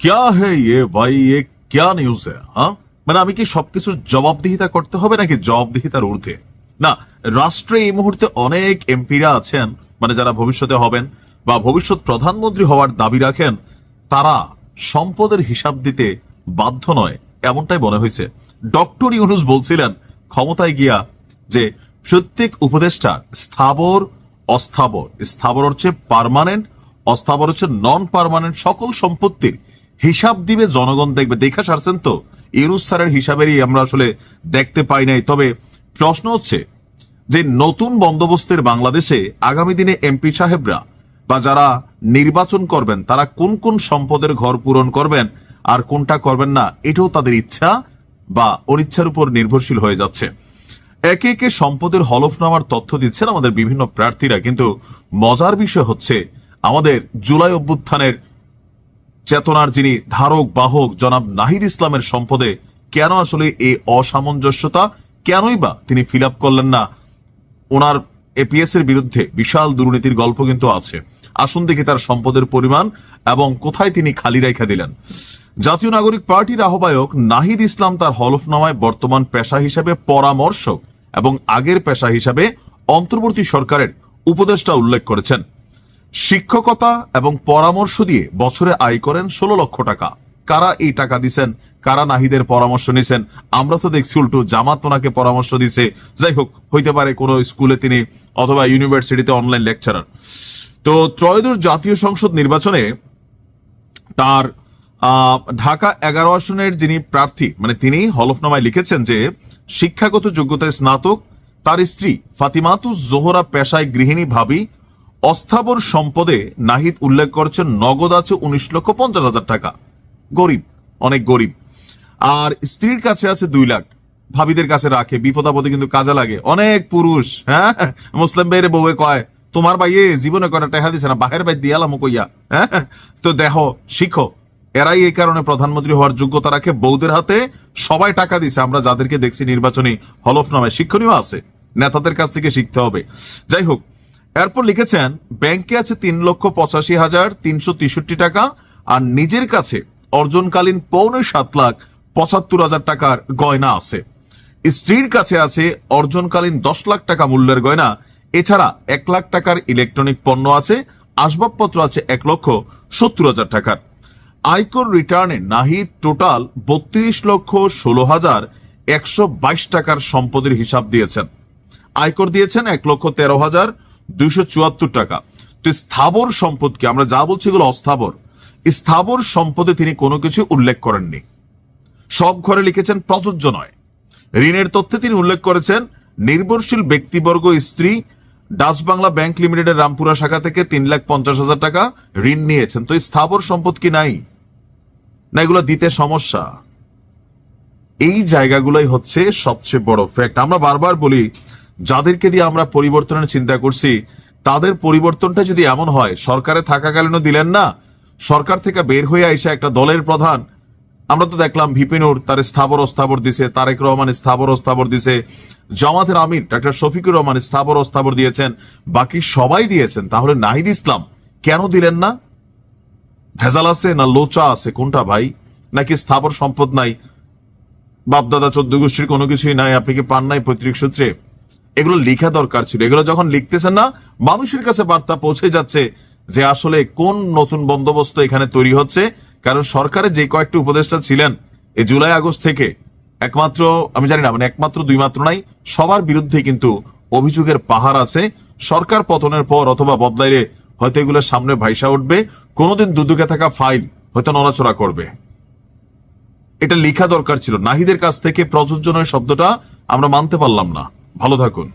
ক্যা হে এ ভাই এ ক্যা নিউজ হ্যাঁ মানে আমি কি সবকিছু জবাবদিহিতা করতে হবে নাকি জবাবদিহিতার ঊর্ধ্বে? না, রাষ্ট্রে এই মুহূর্তে অনেক এমপিরা আছেন মানে যারা ভবিষ্যতে হবেন বা ভবিষ্যৎ প্রধানমন্ত্রী হওয়ার দাবি রাখেন, তারা সম্পদের হিসাব দিতে বাধ্য নয়, এমনটাই মনে হয়েছে। ডক্টর ইউনুস বলছিলেন ক্ষমতায় গিয়া যে প্রত্যেক উপদেষ্টা স্থাবর, অস্থাবর, স্থাবর হচ্ছে পারমানেন্ট অস্থাবর হচ্ছে নন পারমানেন্ট সকল সম্পত্তির হিসাব দিবে, জনগণ দেখবে। দেখা সারছেন তো, ইউনুস স্যারের হিসাবেরই আমরা আসলে দেখতে পাই নাই। তবে প্রশ্ন হচ্ছে যে, নতুন বন্দোবস্তের বাংলাদেশে আগামী দিনে এমপি সাহেবরা বা যারা নির্বাচন করবেন, তারা কোন কোন সম্পদের ঘর পূরণ করবেন আর কোনটা করবেন না, এটাও তাদের ইচ্ছা বা অনিচ্ছার উপর নির্ভরশীল হয়ে যাচ্ছে। একে একে সম্পদের হলফনামার তথ্য দিচ্ছেন আমাদের বিভিন্ন প্রার্থীরা, কিন্তু মজার বিষয় হচ্ছে আমাদের জুলাই অভ্যুত্থানের চেতনার যিনি ধারক, বাহক, জনাব নাহিদ ইসলামের সম্পদে কেন আসলে এই অসামঞ্জস্যতা? কেনই বা তিনি ফিল করলেন না? ওনার এপিএস এর বিরুদ্ধে বিশাল দুর্নীতির গল্প কিন্তু আছে। আসুন দেখি তার সম্পদের পরিমাণ এবং কোথায় তিনি খালি রেখা দিলেন। জাতীয় নাগরিক পার্টির আহ্বায়ক নাহিদ ইসলাম তার হলফনামায় বর্তমান পেশা হিসাবে পরামর্শক এবং আগের পেশা হিসাবে অন্তর্বর্তী সরকারের উপদেষ্টা উল্লেখ করেছেন। শিক্ষকতা এবং পরামর্শ দিয়ে বছরে আয় করেন ষোলো লক্ষ টাকা। কারা এই টাকা দিছেন? কারা নাহিদের পরামর্শ নিছেন? আমরা তো দেখছি উল্টো জামাত ওনাকে পরামর্শ দিছে। যাই হোক, হইতে পারে কোনো স্কুলে তিনি অথবা ইউনিভার্সিটিতে অনলাইন লেকচারার তো ত্রয়োদশ জাতীয় সংসদ নির্বাচনে তার ঢাকা এগারো আসনের যিনি প্রার্থী মানে তিনি হলফনামায় লিখেছেন যে, শিক্ষাগত যোগ্যতায় স্নাতক, তার স্ত্রী ফাতিমাতু জোহরা পেশায় গৃহিণী ভাবি অস্থাবর সম্পদে নাহিদ উল্লেখ করেছেন, নগদ আছে উনিশ লক্ষ পঞ্চাশ হাজার টাকা। গরিব, অনেক গরিব। আর স্ত্রীর কাছে আছে দুই লাখ। ভাবিদের কাছে রাখে বিপদ আপদে কিন্তু কাজে লাগে। অনেক পুরুষ হ্যাঁ? মুসলিম বাইরে বউয়ে কয়, তোমার ভাইয়ে জীবনে কটা টেহা দিছে না? বাহের ভাই দিয়ালাম কইয়া হ্যাঁ? তো দেখো, শিখো। এরাই এই কারণে প্রধানমন্ত্রী হওয়ার যোগ্যতা রাখে। বৌদের হাতে সবাই টাকা দিছে। আমরা যাদেরকে দেখছি নির্বাচনী হলফনামায় শিক্ষণীয় আছে। নেতাদের কাছ থেকে শিখতে হবে। যাই হোক এরপর লিখেছেন, ব্যাংকে আছে তিন লক্ষ পঁচাশি হাজার তিনশো তেষট্টি টাকা, আর নিজের কাছে অর্জনকালীন পৌনে সাত লাখ পঁচাত্তর হাজার টাকার গয়না আছে। স্ত্রীর কাছে আছে অর্জনকালীন দশ লাখ টাকা মূল্যের গয়না। এছাড়া এক লাখ টাকার ইলেকট্রনিক পণ্য আছে, আসবাবপত্র আছে এক লক্ষ সত্তর হাজার টাকার। আয়কর রিটার্নে নাহিদ টোটাল বত্রিশ লক্ষ ষোলো হাজার একশো বাইশ টাকার সম্পদের হিসাব দিয়েছেন। আয়কর দিয়েছেন এক লক্ষ তেরো হাজার দুইশো চুয়াত্তর টাকা। তো স্থাবর সম্পদকে, আমরা যা বলছি এগুলো অস্থাবর। স্থাবর সম্পদে তিনি কোনো কিছু উল্লেখ করেননি। সব ঘরে লিখেছেন, প্রযোজ্য নয়। ঋণের তথ্যে তিনি উল্লেখ করেছেন, নির্ভরশীল ব্যক্তিবর্গ স্ত্রী ডাচ বাংলা ব্যাংক লিমিটেডের রামপুরা শাখা থেকে তিন লাখ পঞ্চাশ হাজার টাকা ঋণ নিয়েছেন। তো স্থাবর সম্পদ কি নাই? না, এগুলো দিতে সমস্যা। এই জায়গাগুলোই হচ্ছে সবচেয়ে বড় ফ্যাক্ট আমরা বারবার বলি যাদেরকে দিয়ে আমরা পরিবর্তনের চিন্তা করছি, তাদের পরিবর্তনটা যদি এমন হয়, সরকারে থাকাকালীনও দিলেন না, সরকার থেকে বের হয়ে আইসা একটা দলের প্রধান। আমরা তো দেখলাম ভিপিনুর তার স্থাবর অস্থাবর দিছে, তারেক রহমান স্থাবর অস্থাবর দিছে জামাতের আমির ডাক্তার শফিকুর রহমান স্থাবর অস্থাবর দিয়েছেন, বাকি সবাই দিয়েছেন। তাহলে নাহিদ ইসলাম কেন দিলেন না? ভেজাল আছে না লোচা আছে? কোনটা ভাই? নাকি স্থাবর সম্পদ নাই? বাপদাদা চোদ্দ গোষ্ঠীর কোনো কিছুই নাই, আপনি কি পান নাই পৈতৃক সূত্রে? এগুলো লেখা দরকার ছিল। এগুলো যখন লিখতেছেন না, মানুষের কাছে বার্তা পৌঁছে যাচ্ছে যে আসলে কোন নতুন বন্দোবস্ত এখানে তৈরি হচ্ছে। কারণ সরকারে যে কয়েকটি উপদেষ্টা ছিলেন এই জুলাই আগস্ট থেকে একমাত্র, আমি জানি না মানে একমাত্র দুই মাত্র নাই, সবার বিরুদ্ধে কিন্তু অভিযোগের পাহাড় আছে। সরকার পতনের পর অথবা বদলাইলে হয়তো এগুলোর সামনে ভাইসা উঠবে। কোনোদিন দুদুকে থাকা ফাইল হয়তো নড়াচড়া করবে। এটা লেখা দরকার ছিল। নাহিদের কাছ থেকে প্রযোজ্য নয় শব্দটা আমরা মানতে পারলাম না। ভালো থাকুন।